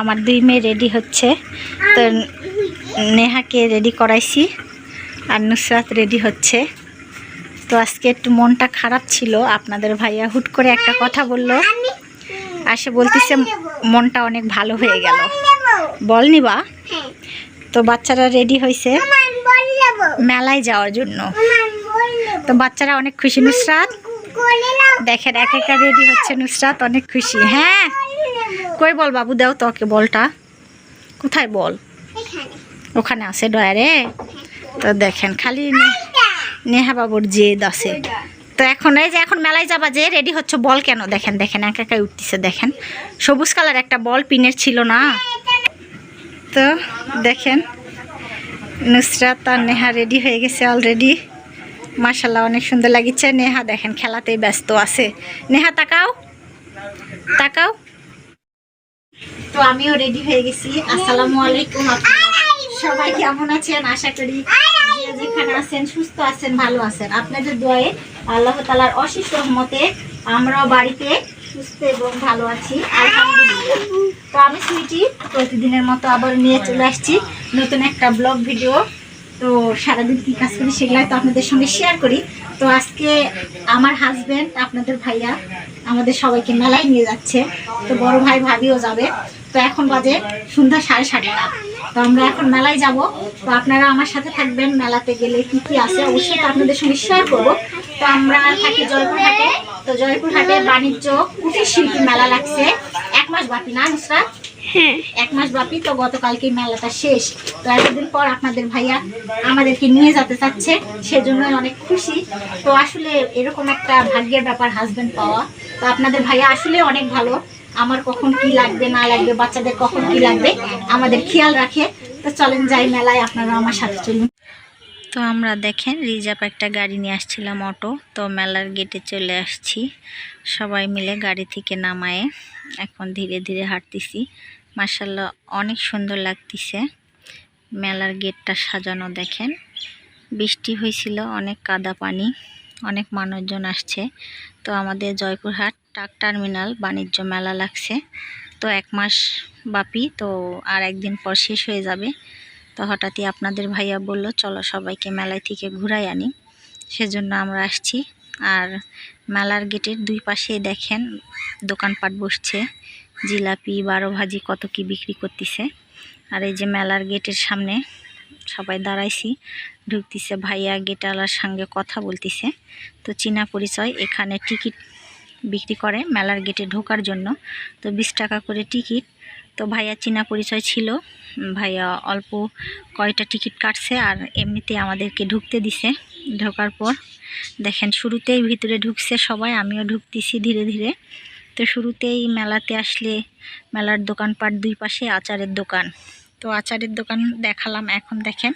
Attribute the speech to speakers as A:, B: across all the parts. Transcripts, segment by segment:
A: আমার দুই মেয়ে রেডি হচ্ছে। তো নেহাকে রেডি করাইছি আর নুসরাত রেডি হচ্ছে। তো আজকে একটু মনটা খারাপ ছিল আপনাদের ভাইয়া হুট করে একটা কথা বলল। আসে বলতেছে মনটা অনেক ভালো হয়ে গেল। বল নিবা।
B: হ্যাঁ।
A: তো বাচ্চারা রেডি হয়েছে মেলায় যাওয়ার জন্য। তো বাচ্চারা অনেক খুশি নুসরাত। দেখেন এক একা রেডি হচ্ছে নুসরাত অনেক খুশি। হ্যাঁ কই বল বাবু দাও তোকে বলটা। কোথায় বল?
B: এখানে।
A: ওখানে আছে ডয়ারে তো দেখেন খালি নেহা বাবুর জেদ আছে। তো এখন এই যে এখন মেলায় যাবা যে রেডি হচ্ছে বল কেন? দেখেন দেখেন একা একাই উঠতেছে দেখেন। সবুজ কালার একটা বল পিনের ছিল না। তো দেখেন নুসরাত আর নেহা রেডি হয়ে গেছে অলরেডি মার্শাল্লাহ অনেক সুন্দর লাগিচ্ছে। নেহা দেখেন খেলাতেই ব্যস্ত আছে। নেহা তাকাও। তাকাও। তো আমিও রেডি হয়ে গেছি। আসসালামু আলাইকুম সবাই কেমন আছেন? আশা করি যেখানে আছেন, সুস্থ আছেন, ভালো আছেন। আপনাদের দোয়ায়ে আল্লাহ তালার অশেষ রহমতে আমরাও বাড়িতে সুস্থ এবং ভালো আছি। তো আমি সুইটি প্রতিদিনের মতো আবার নিয়ে চলে আসছি। নতুন একটা ব্লগ ভিডিও। তো সারাদিন কী কাজ করি সেগুলাই তো আপনাদের সঙ্গে শেয়ার করি। তো আজকে আমার হাজব্যান্ড আপনাদের ভাইয়া আমাদের সবাইকে মেলায় নিয়ে যাচ্ছে। তো বড় ভাই ভাবিও যাবে। তো এখন বাজে সন্ধ্যা সাড়ে সাতটা। তো আমরা এখন মেলায় যাব। তো আপনারা আমার সাথে থাকবেন। মেলাতে গেলে কি কি আছে অবশ্যই তো আপনাদের সঙ্গে শেয়ার করব। তো আমরা থাকি জয়পুরহাটে। তো জয়পুরহাটে বাণিজ্য কুটির শিল্পী মেলা লাগছে। এক মাস বাকি না নুসরাত?
B: হ্যাঁ।
A: এক মাস ব্যাপী তো গতকালকে মেলাটা শেষ। তো এতদিন পর আপনাদের ভাইয়া আমাদেরকে নিয়ে যেতে চাচ্ছে সেজন্যই অনেক খুশি। তো আসলে এরকম একটা ভাগ্যের ব্যাপার হাজবেন্ড পাওয়া। তো আপনাদের ভাইয়া আসলে অনেক ভালো। আমার কখন কি লাগবে না লাগবে বাচ্চাদের কখন কি লাগবে আমাদের খেয়াল রাখে। তো চলেন যাই মেলায় আপনারা আমার সাথে চলুন। তো আমরা দেখেন রিজার্ভ একটা গাড়ি নিয়ে আসছিলাম অটো। তো মেলার গেটে চলে আসছি। সবাই মিলে গাড়ি থেকে নামায়ে এখন ধীরে ধীরে হাঁটতেছি। মার্শাল্লাহ অনেক সুন্দর লাগতেছে। মেলার গেটটা সাজানো দেখেন। বৃষ্টি হয়েছিল অনেক কাদা পানি, অনেক মানুষজন আসছে। তো আমাদের জয়পুরহাট ট্রাক টার্মিনাল বাণিজ্য মেলা লাগছে। তো এক মাস বাপি, তো আর একদিন পর শেষ হয়ে যাবে। তো হঠাৎই আপনাদের ভাইয়া বলল, চলো সবাইকে মেলায় থেকে ঘুরাই আনি। সেজন্য আমরা আসছি। আর মেলার গেটের দুই পাশে দেখেন দোকানপাট বসছে। জিলাপি, বারো ভাজি কত কি বিক্রি করতেছে। আর এই যে মেলার গেটের সামনে সবাই দাঁড়াইছি, ঢুকতেছে ভাইয়া গেটালার সঙ্গে কথা বলতিছে। তো চীনা পরিচয়, এখানে টিকিট বিক্রি করে মেলার গেটে ঢোকার জন্য। তো বিশ টাকা করে টিকিট। তো ভাইয়া চীনা পরিচয় ছিল, ভাইয়া অল্প কয়টা টিকিট কাটছে আর এমনিতে আমাদেরকে ঢুকতে দিছে। ঢোকার পর দেখেন শুরুতেই ভিতরে ঢুকছে সবাই, আমিও ঢুকতেছি ধীরে ধীরে। তো শুরুতেই মেলাতে আসলে মেলার দোকানপাট দুই পাশে আচারের দোকান। তো আচারের দোকান দেখালাম, এখন দেখেন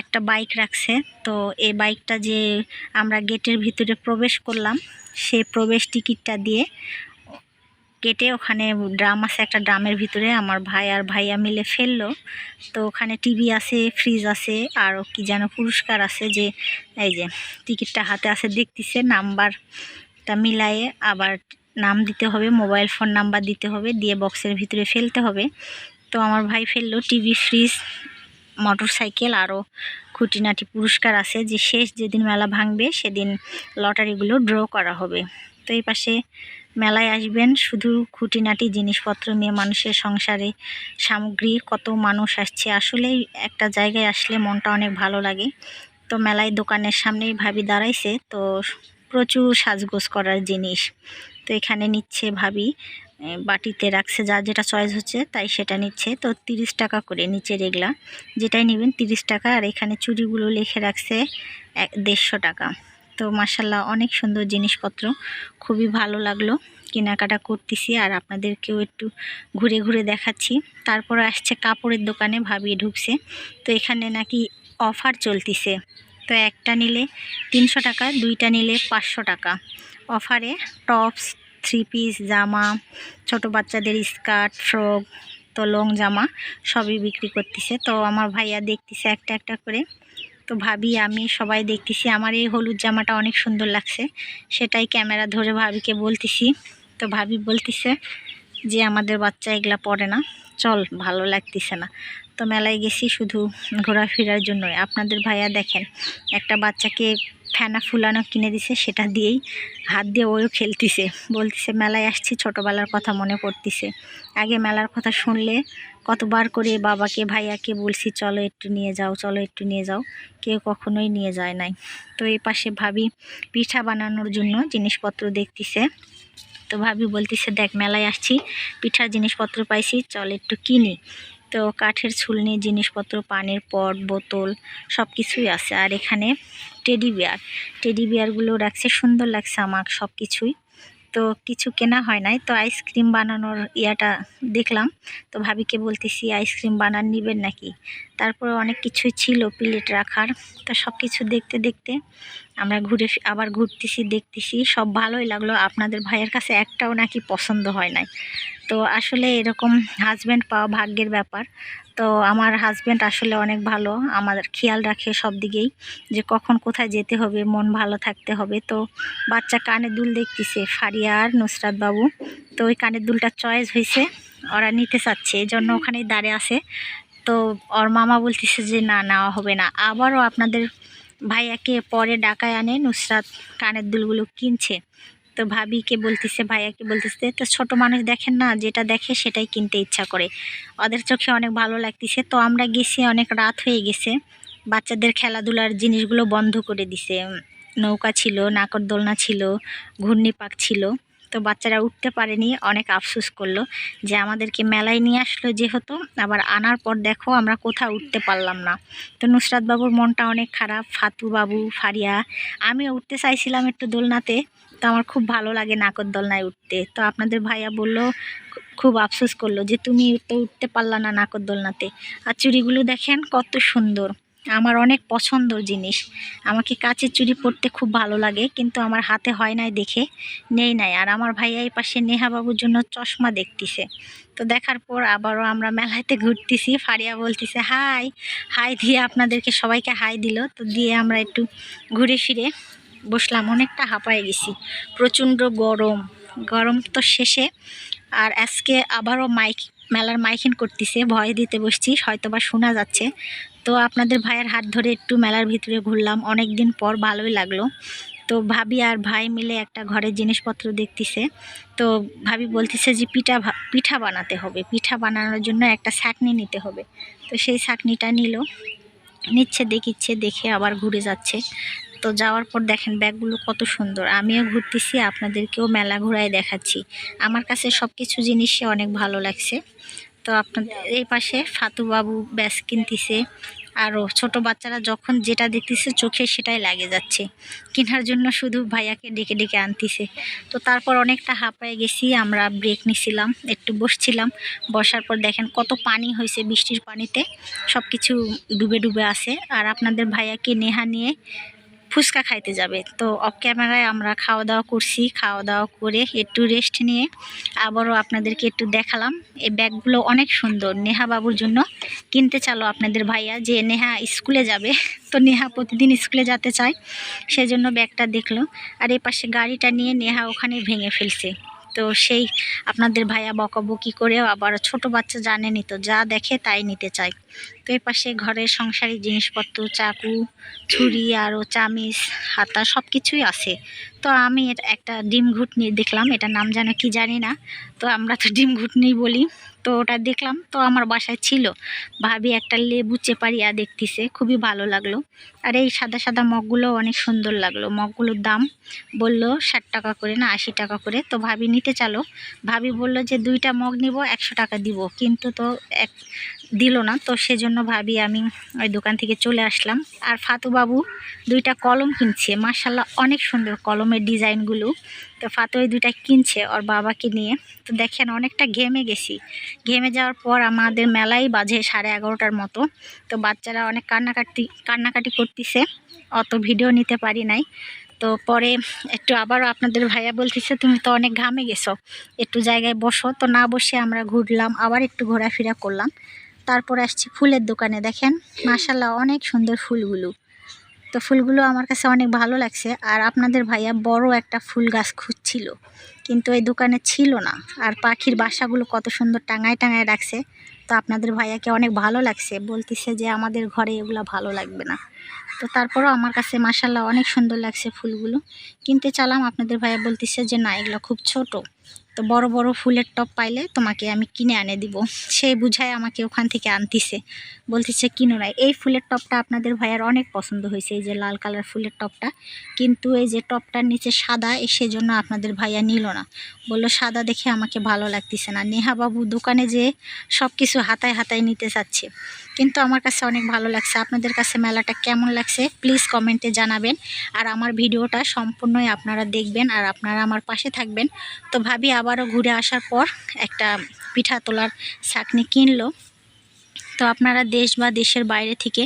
A: একটা বাইক রাখছে। তো এই বাইকটা যে আমরা গেটের ভিতরে প্রবেশ করলাম, সে প্রবেশ টিকিটটা দিয়ে কেটে ওখানে ড্রাম আছে একটা ড্রামের ভিতরে, আমার ভাই আর ভাইয়া মিলে ফেলল। তো ওখানে টিভি আছে, ফ্রিজ আছে আর কি যেন পুরস্কার আছে যে এই যে টিকিটটা হাতে আছে, দেখতেছে, নাম্বারটা মিলায়ে আবার নাম দিতে হবে, মোবাইল ফোন নাম্বার দিতে হবে, দিয়ে বক্সের ভিতরে ফেলতে হবে। তো আমার ভাই ফেলল, টিভি, ফ্রিজ মোটর সাইকেল আরও খুঁটিনাটি পুরস্কার আছে যে শেষ যেদিন মেলা ভাঙবে, সেদিন লটারিগুলো ড্র করা হবে। তো এই পাশে মেলায় আসবেন, শুধু খুঁটিনাটি জিনিসপত্র নিয়ে মানুষের সংসারে সামগ্রী, কত মানুষ আসছে, আসলেই একটা জায়গায় আসলে মনটা অনেক ভালো লাগে। তো মেলায় দোকানের সামনেই ভাবি দাঁড়াইছে, তো প্রচুর সাজগোজ করার জিনিস। তো এখানে নিচ্ছে ভাবি বাটিতে রাখছে, যা যেটা চয়েস হচ্ছে তাই সেটা নিচ্ছে। তো তিরিশ টাকা করে নিচে রেগলা যেটাই নেবেন তিরিশ টাকা। আর এখানে চুড়িগুলো লিখে রাখছে এক, দেড়শো টাকা। তো মাসাল্লাহ অনেক সুন্দর জিনিসপত্র, খুবই ভালো লাগল কেনাকাটা করতেছি। আর আপনাদেরকেও একটু ঘুরে ঘুরে দেখাচ্ছি। তারপর আসছে কাপড়ের দোকানে ভাবিয়ে ঢুকছে। তো এখানে নাকি অফার চলতিছে। তো একটা নিলে তিনশো টাকা, দুইটা নিলে পাঁচশো টাকা। অফারে টপস থ্রি পিস জামা, ছোট বাচ্চাদের স্কার্ট, ফ্রক তো লং জামা সবই বিক্রি করতেছে। তো আমার ভাইয়া দেখতেছে একটা একটা করে। তো ভাবি, আমি সবাই দেখতেছি, আমার এই হলুদ জামাটা অনেক সুন্দর লাগছে। সেটাই ক্যামেরা ধরে ভাবিকে বলতেছি। তো ভাবি বলতেছে যে আমাদের বাচ্চা এগুলা পড়ে না। চল, ভালো লাগতেছে না। তো মেলায় গেছি শুধু ঘোরাফেরার জন্যই। আপনাদের ভাইয়া দেখেন, একটা বাচ্চাকে ফেনা ফুলানো কিনে দিছে, সেটা দিয়েই হাত দিয়ে ওও খেলতিছে। বলতিছে, মেলায় আসছি, ছোটোবেলার কথা মনে পড়তিছে। আগে মেলার কথা শুনলে কতবার করে বাবাকে, ভাইয়াকে বলছি, চলো একটু নিয়ে যাও, চলো একটু নিয়ে যাও। কেউ কখনোই নিয়ে যায় নাই। তো এই পাশে ভাবি পিঠা বানানোর জন্য জিনিসপত্র দেখতিছে। তো ভাবি বলতেছে, দেখ, মেলায় আসছি, পিঠার জিনিসপত্র পাইছি, চল একটু কিনি। তো কাঠের ছুলনি, জিনিসপত্র, পানের পট, বোতল সব কিছুই আছে। আর এখানে টেডি বিয়ার। টেডি বিয়ারগুলো রাখছে, সুন্দর লাগছে আমার সব কিছুই তো কিছু কেনা হয় নাই। তো আইসক্রিম বানানোর ইয়াটা দেখলাম। তো ভাবিকে বলতেছি, আইসক্রিম বানান নিবেন নাকি? তারপরে অনেক কিছুই ছিল প্লেট রাখার। তো সব কিছু দেখতে দেখতে আমরা ঘুরে আবার ঘুরতেছি, দেখতেছি, সব ভালোই লাগল। আপনাদের ভাইয়ের কাছে একটাও নাকি পছন্দ হয় নাই। তো আসলে এরকম হাজব্যান্ড পাওয়া ভাগ্যের ব্যাপার। তো আমার হাজব্যান্ড আসলে অনেক ভালো। আমাদের খেয়াল রাখে সব দিকেই যে কখন কোথায় যেতে হবে, মন ভালো থাকতে হবে। তো বাচ্চা কানের দুল দেখতেছে, ফারিয়া আর নুসরাত বাবু। তো ওই কানের দুলটা চয়েস হয়েছে, ওরা নিতে চাচ্ছে এই জন্য ওখানেই দাঁড়িয়ে আছে। তো ওর মামা বলতেছে যে, না, নেওয়া হবে না। আবারও আপনাদের ভাইয়াকে পরে ডাকায় আনে, নুসরাত কানের দুলগুলো কিনছে। তো ভাবিকে বলতেছে, ভাইয়াকে বলতেছে, তো ছোট মানুষ দেখেন না, যেটা দেখে সেটাই কিনতে ইচ্ছা করে। ওদের চোখে অনেক ভালো লাগতেছে। তো আমরা গেছি, অনেক রাত হয়ে গেছে। বাচ্চাদের খেলাধুলার জিনিসগুলো বন্ধ করে দিছে। নৌকা ছিল, নাকর দোলনা ছিল, ঘূর্ণি পাক ছিল। তো বাচ্চারা উঠতে পারেনি, অনেক আফসোস করল যে আমাদেরকে মেলায় নিয়ে আসলো যেহেতু। আবার আনার পর দেখো, আমরা কোথাও উঠতে পারলাম না। তো নুসরাত বাবুর মনটা অনেক খারাপ, ফাতু বাবু, ফারিয়া, আমিও উঠতে চাইছিলাম একটু দোলনাতে। তো আমার খুব ভালো লাগে নাকর দোলনায় উঠতে। তো আপনাদের ভাইয়া বলল, খুব আফসোস করল যে তুমি তো উঠতে পারলা না নাকর দোলনাতে। আর চুড়িগুলো দেখেন কত সুন্দর। আমার অনেক পছন্দর জিনিস। আমাকে কাচের চুড়ি পরতে খুব ভালো লাগে, কিন্তু আমার হাতে হয় নাই দেখে, নেই নাই। আর আমার ভাইয়া এই পাশে নেহা বাবুর জন্য চশমা দেখতিছে। তো দেখার পর আবারও আমরা মেলাতে ঘুরতেছি। ফারিয়া বলতেছে, হাই হাই দিয়ে আপনাদেরকে সবাইকে হাই দিল। তো দিয়ে আমরা একটু ঘুরে ফিরে বসলাম, অনেকটা হাঁপায়ে গেছি। প্রচণ্ড গরম। গরম তো শেষে। আর আজকে আবারও মাইক, মেলার মাইকিং করতেছে, ভয় দিতে বসছি হয়তো বা শোনা যাচ্ছে। তো আপনাদের ভাইয়ের হাত ধরে একটু মেলার ভিতরে ঘুরলাম অনেক দিন পর ভালোই লাগল। তো ভাবি আর ভাই মিলে একটা ঘরের জিনিসপত্র দেখতেছে। তো ভাবি বলতেছে যে পিঠা পিঠা বানাতে হবে। পিঠা বানানোর জন্য একটা ছাকনি নিতে হবে। তো সেই ছাকনিটা নিল। নিচ্ছে, দেখিচ্ছে, দেখে আবার ঘুরে যাচ্ছে। তো যাওয়ার পর দেখেন ব্যাগগুলো কত সুন্দর। আমিও ঘুরতেছি, আপনাদেরকেও মেলা ঘোরায় দেখাচ্ছি। আমার কাছে সব কিছু জিনিসই অনেক ভালো লাগছে। তো আপনাদের এই পাশে ফাতু বাবু ব্যাস কিনতেছে আরও ছোট বাচ্চারা যখন যেটা দেখতেছে চোখে সেটাই লাগে যাচ্ছে। কেনার জন্য শুধু ভাইয়াকে ডেকে ডেকে আনতিছে। তো তারপর অনেকটা হাঁপায়ে গেছি, আমরা ব্রেক নিছিলাম, একটু বসছিলাম। বসার পর দেখেন কত পানি হয়েছে বৃষ্টির পানিতে সব কিছু ডুবে ডুবে আছে। আর আপনাদের ভাইয়াকে নেহা নিয়ে ফুচকা খাইতে যাবে। তো অফ ক্যামেরায় আমরা খাওয়া দাওয়া করছি খাওয়া দাওয়া করে একটু রেস্ট নিয়ে আবারও আপনাদেরকে একটু দেখালাম। এই ব্যাগগুলো অনেক সুন্দর নেহা বাবুর জন্য। কিনতে চালো আপনাদের ভাইয়া যে নেহা স্কুলে যাবে। তো নেহা প্রতিদিন স্কুলে যেতে চায়, সেজন্য ব্যাগটা দেখল। আর এই পাশে গাড়িটা নিয়ে নেহা ওখানে ভেঙে ফেলছে। তো সেই আপনাদের ভাইয়া বকাবকি করেও আবার ছোট বাচ্চা জানেনি তো যা দেখে তাই নিতে চায়। তো এই পাশে ঘরের সংসারের জিনিসপত্র, চাকু, ছুরি আরও চামিচ, হাতা সব কিছুই আছে। তো আমি একটা ডিম ঘুটনি দেখলাম, এটা নাম যেন কি জানি না। তো আমরা তো ডিম ঘুটনি বলি, তো ওটা দেখলাম, তো আমার বাসায় ছিল। ভাবি একটা লেবু চেপারিয়া দেখতেছে, খুবই ভালো লাগল। আর এই সাদা সাদা মগগুলো অনেক সুন্দর লাগল। মগগুলোর দাম বলল ষাট টাকা করে না আশি টাকা করে। তো ভাবি নিতে চালো। ভাবি বলল যে দুইটা মগ নিব, একশো টাকা দিব। কিন্তু তো এক দিল না। তো সেজন্য ভাবি আমি ওই দোকান থেকে চলে আসলাম। আর ফাতু বাবু দুইটা কলম কিনছে। মার্শাল্লাহ অনেক সুন্দর কলমের ডিজাইনগুলো। তো ফাতু ওই দুইটা কিনছে ওর বাবাকে নিয়ে। তো দেখেন অনেকটা ঘেমে গেছি। ঘেমে যাওয়ার পর আমাদের মেলাই বাজে সাড়ে এগারোটার মতো। তো বাচ্চারা অনেক কান্নাকাটি কান্নাকাটি করতেছে। অত ভিডিও নিতে পারি নাই। তো পরে একটু আবারও আপনাদের ভাইয়া বলতেছে, তুমি তো অনেক ঘামে গেছো। একটু জায়গায় বসো। তো না বসে আমরা ঘুরলাম, আবার একটু ঘোরাফেরা করলাম। তারপর আসছি ফুলের দোকানে, দেখেন। মাসাল্লাহ অনেক সুন্দর ফুলগুলো। তো ফুলগুলো আমার কাছে অনেক ভালো লাগছে। আর আপনাদের ভাইয়া বড় একটা ফুল গাছ খুঁজছিল, কিন্তু এই দোকানে ছিল না। আর পাখির বাসাগুলো কত সুন্দর টাঙায় টাঙায় রাখছে। তো আপনাদের ভাইয়াকে অনেক ভালো লাগছে। বলতেছে যে আমাদের ঘরে এগুলো ভালো লাগবে না। তো তারপরও আমার কাছে মাসাল্লাহ অনেক সুন্দর লাগছে ফুলগুলো। কিনতে চালাম, আপনাদের ভাইয়া বলতেছে যে না, এগুলো খুব ছোট। তো বড় বড় ফুলের টপ পাইলে তোমাকে আমি কিনে আনে দিব। সে বুঝায় আমাকে ওখান থেকে আনতিছে। বলতেছে, কিনো নাই এই ফুলের টপটা আপনাদের ভাইয়ার অনেক পছন্দ হয়েছে, এই যে লাল কালার ফুলের টপটা কিন্তু এই যে টপটার নিচে সাদা সেজন্য আপনাদের ভাইয়া নিল না। বলল, সাদা দেখে আমাকে ভালো লাগতেছে না। নেহা বাবু দোকানে যে সব কিছু হাতায় হাতায় নিতে চাচ্ছে। কিন্তু আমার কাছে অনেক ভালো লাগছে। আপনাদের কাছে মেলাটা কেমন লাগছে প্লিজ কমেন্টে জানাবেন। আর আমার ভিডিওটা সম্পূর্ণই আপনারা দেখবেন আর আপনারা আমার পাশে থাকবেন। তো ভাবি আবারও ঘুরে আসার পর একটা পিঠা তোলার ছাকনি কিনলো। তো আপনারা দেশ বা দেশের বাইরে থেকে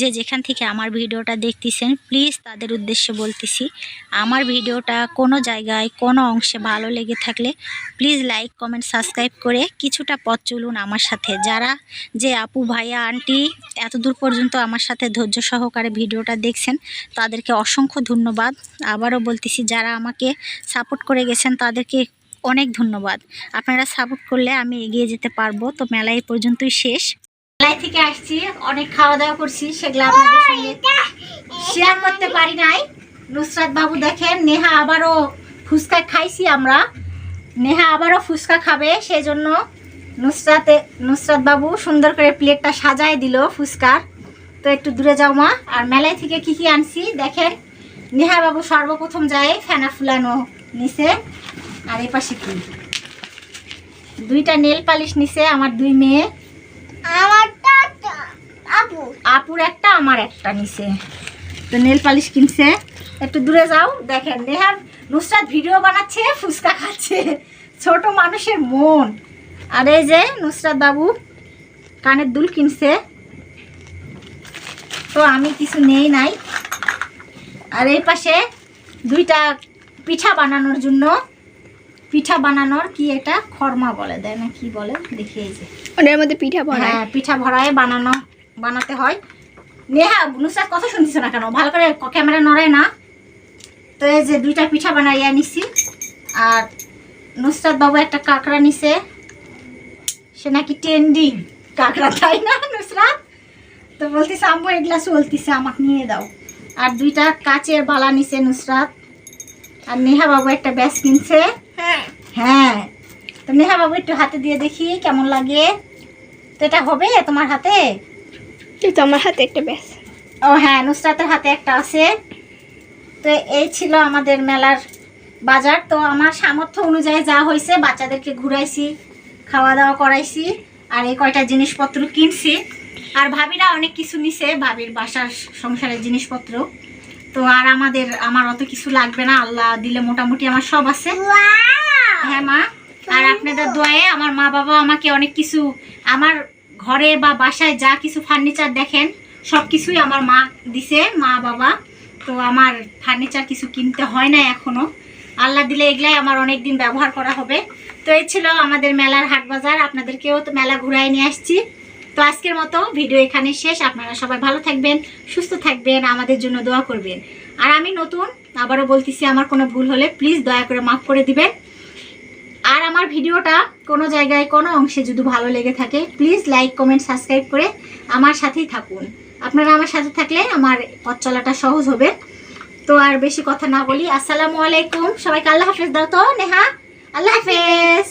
A: যে যেখান থেকে আমার ভিডিওটা দেখতেছেন প্লিজ তাদের উদ্দেশ্যে বলতেছি, আমার ভিডিওটা কোনো জায়গায়, কোনো অংশে ভালো লেগে থাকলে প্লিজ লাইক কমেন্ট সাবস্ক্রাইব করে কিছুটা পথ চলুন আমার সাথে। যারা যে আপু ভাইয়া, আন্টি এত দূর পর্যন্ত আমার সাথে ধৈর্য সহকারে ভিডিওটা দেখছেন, তাদেরকে অসংখ্য ধন্যবাদ। আবারও বলতেছি, যারা আমাকে সাপোর্ট করে গেছেন, তাদেরকে অনেক ধন্যবাদ। আপনারা সাপোর্ট করলে আমি এগিয়ে যেতে পারব। তো মেলা এই পর্যন্তই শেষ। মেলায় থেকে আসছি অনেক খাওয়া দাওয়া করছি সেগুলো আপনাদের সঙ্গে শেয়ার করতে পারি নাই। নুসরাত বাবু দেখেন নেহা আবারও ফুচকা খাইছি আমরা। নেহা আবারও ফুচকা খাবে সেই জন্য নুসরাতে নুসরাত বাবু সুন্দর করে প্লেটটা সাজায় দিল ফুচকার। তো একটু দূরে যাও মা আর মেলায় থেকে কি কি আনছি দেখেন। নেহা বাবু সর্বপ্রথম যায় ফেনা ফুলানো নিছে আর এই পাশে কি? দুইটা নেল পালিশ নিছে আমার দুই মেয়ে।
B: আমার
A: আপুর একটা আমার একটা নিছে। তো নেল পালিশ কিনছে। একটু দূরে যাও দেখেন নেহার নুসরাত ভিডিও বানাচ্ছে ফুচকা খাচ্ছে। ছোট মানুষের মন। আর এই যে নুসরাত বাবু কানের দুল কিনছে। তো আমি কিছু নেই নাই। আর এই পাশে দুইটা পিঠা বানানোর জন্য পিঠা বানানোর কি এটা? খরমা বলে দেয় না কি বলে? দেখি এই যে।
C: ওটার মধ্যে পিঠা ভরা
A: হ্যাঁ পিঠা ভরায় বানানো। বানাতে হয়। নেহা নুসরাত কথা শুনছিস না কেন? ভালো করে ক্যামেরা নড়ায় না। তো এই যে দুইটা পিঠা বানাইয়া নিছি। আর নুসরাত বাবু একটা কাঁকড়া নিছে। সে নাকি ট্রেন্ডিং কাঁকড়া তাই না নুসরাত? তো বলতেছে আম্মু এগুলা চলতিছে আমাকে নিয়ে দাও। আর দুইটা কাচের বালা নিছে নুসরাত। আর নেহা বাবু একটা ব্যাস কিনছে।
B: হ্যাঁ।
A: হ্যাঁ। তো নেহা বাবু একটু হাতে দিয়ে দেখি কেমন লাগে। তো এটা হবে তোমার হাতে?
C: কিন্তু আমার হাতে একটা ব্যাস।
A: ও হ্যাঁ নুসরাতের হাতে একটা আছে। তো এই ছিল আমাদের মেলার বাজার। তো আমার সামর্থ্য অনুযায়ী যা হয়েছে বাচ্চাদেরকে ঘুরাইছি খাওয়া দাওয়া করাইছি আর এই কয়টা জিনিসপত্র কিনছি। আর ভাবিরা অনেক কিছু নিছে ভাবির বাসার সংসারের জিনিসপত্র। তো আর আমাদের আমার অত কিছু লাগবে না আল্লাহ দিলে মোটামুটি আমার সব আছে। হ্যাঁ মা আর আপনাদের দোয়ায়ে আমার মা বাবা আমাকে অনেক কিছু আমার ঘরে বা বাসায় যা কিছু ফার্নিচার দেখেন, সব কিছুই আমার মা দিছে, মা, বাবা। তো আমার ফার্নিচার কিছু কিনতে হয় না এখনও আল্লাহ দিলে এগুলাই আমার অনেক দিন ব্যবহার করা হবে। তো এই ছিল আমাদের মেলার হাট বাজার। আপনাদেরকেও তো মেলা ঘুরাই নিয়ে আসছি। তো আজকের মতো ভিডিও এখানে শেষ। আপনারা সবাই ভালো থাকবেন, সুস্থ থাকবেন, আমাদের জন্য দোয়া করবেন। আর আমি নতুন, আবারও বলতেছি আমার কোনো ভুল হলে প্লিজ দয়া করে মাফ করে দিবেন। আর আমার ভিডিওটা কোনো জায়গায়, কোনো অংশে যদি ভালো লেগে থাকে প্লিজ লাইক কমেন্ট সাবস্ক্রাইব করে আমার সাথেই থাকুন। আপনারা আমার সাথে থাকলে আমার পথ চলাটা সহজ হবে। তো আর বেশি কথা না বলি, আসসালামু আলাইকুম। সবাইকে আল্লাহ হাফেজ, দাও তো, নেহা। আল্লাহ হাফেজ।